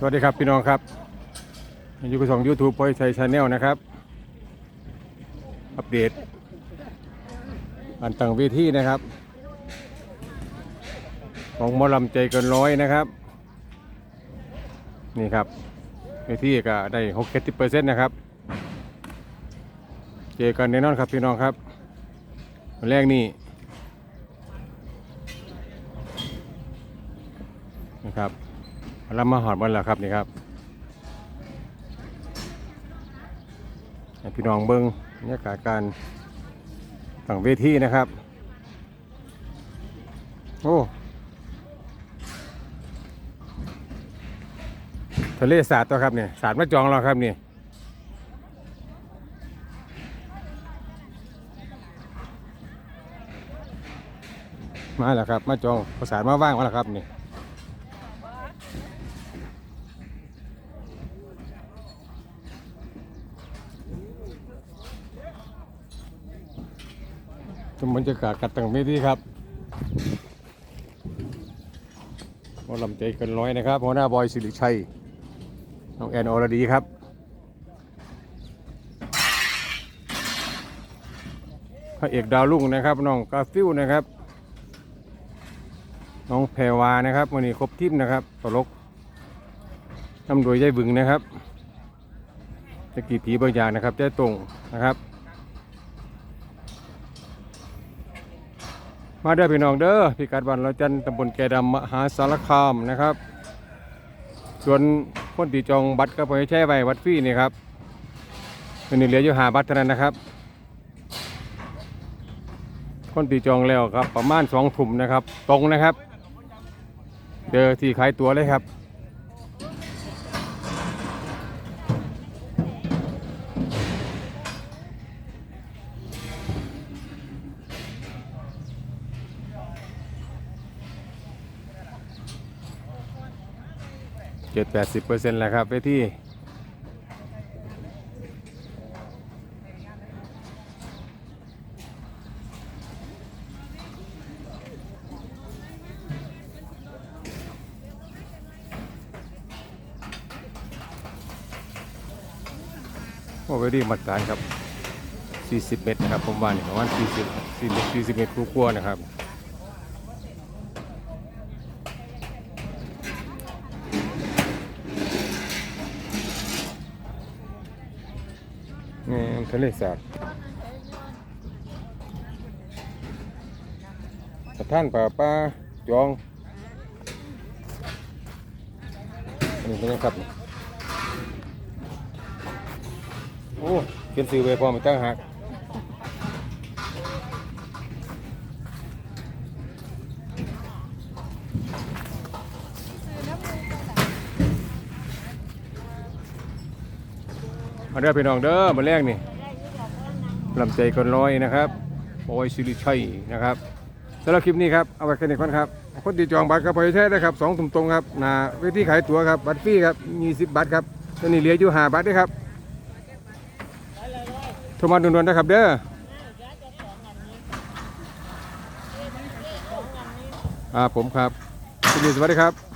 สวัสดีครับพี่น้องครับอยู่กับช่องยูทูบพอยชัยชาแนลนะครับ อัปเดตอันต่างเวทีนะครับ ของมอลำใจเกินร้อยนะครับ นี่ครับเวทีก็ได้หกเจ็ดสิบเปอร์เซ็นต์นะครับ เจอกันแน่นอนครับพี่น้องครับวันแรกนี่นะครับ เรามาหอดวันแล้วครับนี่ครับพี่น้องเบิ้งบรรยากาศการต่างเวทีนะครับ โอ้ทะเลสาดตัวครับเนี่ยสาดมาจองเราครับนี่มาแล้วครับ มาจองประสามาว่างมาแล้วครับนี่ ชมบรรยากาศกัดต่างเวทีครับหมอลำใจเกินร้อยนะครับหัวหน้าบอยสิริชัย น้องแอนอรดีครับ พระเอกดาวรุ่งนะครับ น้องกาฟิวนะครับ น้องแพรวานะครับวันนี้ครบทีมนะครับตลกทำโดยยายบึงนะครับตะกี้ผีบางอย่างนะครับเจ้ตรงนะครับ มาเด้อพี่น้องเด้อพิกัดวันเราจันตำบลแกดำมหาสารคามนะครับ ส่วนคนตีจองบัตรก็ไปแช่ไว้วัดฟรีนี่ครับวันนี้เหลืออยู่หาบัตรเท่านั้นนะครับ คนตีจองแล้วครับ ประมาณสองถุ่มนะครับ ตรงนะครับเจอที่ขายตัวเลยครับ เจ็ดแปดสิบเปอร์เซ็นต์แล้วครับไปที่โอ้ไปดีมาตรฐานครับ 40 เมตรนะครับ ผมว่านี่ประมาณ40 40 40 เมตรครัวนะครับ นี่ทะเลสาบสถานป่าป้าจองอันนี้เป็นยังครับ โอ้เขียนสื่อเวพร้อมตั้งหัก มาเด้อพี่น้องเด้อมาแรกนี่ลำใจคนร้อยนะครับโอ้ยสิริชัยนะครับสำหรับคลิปนี้ครับเอาไว้แค่นี้ก่อนครับคนที่จองบัตรก็พอใช้ได้ครับสองตุ่มตรงครับหนาเวทีขายตั๋วครับบัตรฟรีครับมีสิบบาทครับตอนนี้เหลืออยู่ห้าบาทด้วยครับโทรมาด่วนๆนะครับเด้ออ่าผมครับสวัสดีครับ